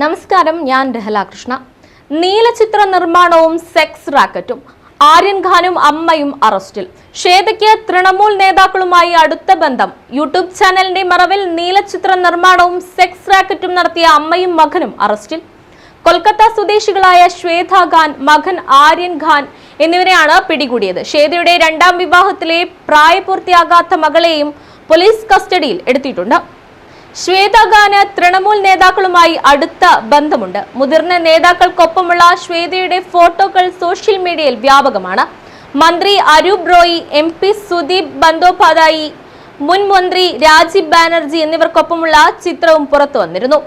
നമസ്കാരം ഞാൻ രഹല കൃഷ്ണ. നീലചിത്ര നിർമ്മാണവും സെക്സ് റാക്കറ്റും. ആര്യൻ ഖാനും അമ്മയും അറസ്റ്റിൽ. ശ്വേതയ്ക്ക് തൃണമൂൽ നേതാക്കളുമായി അടുത്ത ബന്ധം. യൂട്യൂബ് ചാനലിന്റെ മറവിൽ നീലചിത്ര നിർമ്മാണവും സെക്സ് റാക്കറ്റും നടത്തിയ അമ്മയും മകനും അറസ്റ്റിൽ. കൊൽക്കത്ത സ്വദേശികളായ ശ്വേത ഖാൻ മകൻ ആര്യൻ ഖാൻ എന്നിവരെയാണ് പിടികൂടിയത്. ശ്വേതയുടെ രണ്ടാം വിവാഹത്തിലെ പ്രായപൂർത്തിയാകാത്ത മകളെയും പോലീസ് കസ്റ്റഡിയിൽ എടുത്തിട്ടുണ്ട്. ശ്വേത ഖാന് തൃണമൂൽ നേതാക്കളുമായി അടുത്ത ബന്ധമുണ്ട്. മുതിർന്ന നേതാക്കൾക്കൊപ്പമുള്ള ശ്വേതയുടെ ഫോട്ടോകൾ സോഷ്യൽ മീഡിയയിൽ വ്യാപകമാണ്. മന്ത്രി അരൂപ് റോയി എം പി സുദീപ് ബന്ദോപാധ്യായി മുൻ മന്ത്രി രാജീവ് ബാനർജി എന്നിവർക്കൊപ്പമുള്ള ചിത്രവും പുറത്തു വന്നിരുന്നു.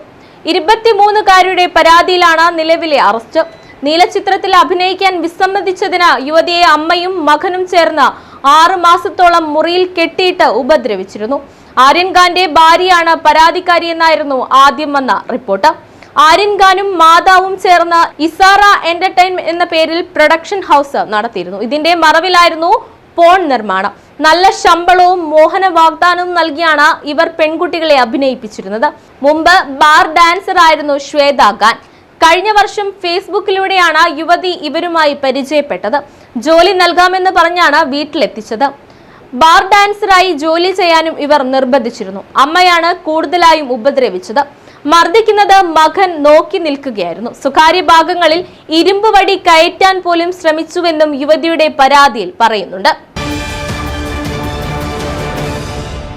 ഇരുപത്തിമൂന്നുകാരിയുടെ പരാതിയിലാണ് നിലവിലെ അറസ്റ്റ്. നീലചിത്രത്തിൽ അഭിനയിക്കാൻ വിസമ്മതിച്ചതിന് യുവതിയെ അമ്മയും മകനും ചേർന്ന് ആറു മാസത്തോളം മുറിയിൽ കെട്ടിയിട്ട് ഉപദ്രവിച്ചിരുന്നു. ആര്യൻ ഖാന്റെ ഭാര്യയാണ് പരാതിക്കാരിയെന്നായിരുന്നു ആദ്യം വന്ന റിപ്പോർട്ട്. ആര്യൻ ഖാനും മാതാവും ചേർന്ന് ഇസാറ എന്റർടൈൻമെന്റ് എന്ന പേരിൽ പ്രൊഡക്ഷൻ ഹൗസ് നടത്തിയിരുന്നു. ഇതിന്റെ മറവിലായിരുന്നു പോൺ നിർമ്മാണം. നല്ല ശമ്പളവും മോഹന വാഗ്ദാനവും നൽകിയാണ് ഇവർ പെൺകുട്ടികളെ അഭിനയിപ്പിച്ചിരുന്നത്. മുമ്പ് ബാർ ഡാൻസർ ആയിരുന്നു ശ്വേത ഖാൻ. കഴിഞ്ഞ വർഷം ഫേസ്ബുക്കിലൂടെയാണ് യുവതി ഇവരുമായി പരിചയപ്പെട്ടത്. ജോലി നൽകാമെന്ന് പറഞ്ഞാണ് വീട്ടിലെത്തിച്ചത്. ബാർ ഡാൻസറായി ജോലി ചെയ്യാനും ഇവർ നിർബന്ധിച്ചിരുന്നു. അമ്മയാണ് കൂടുതലായും ഉപദ്രവിച്ചത്. മർദ്ദിക്കുന്നത് മകൻ നോക്കി നിൽക്കുകയായിരുന്നു. സ്വകാര്യ ഭാഗങ്ങളിൽ ഇരുമ്പ് വടി കയറ്റാൻ പോലും ശ്രമിച്ചുവെന്നും യുവതിയുടെ പരാതിയിൽ പറയുന്നുണ്ട്.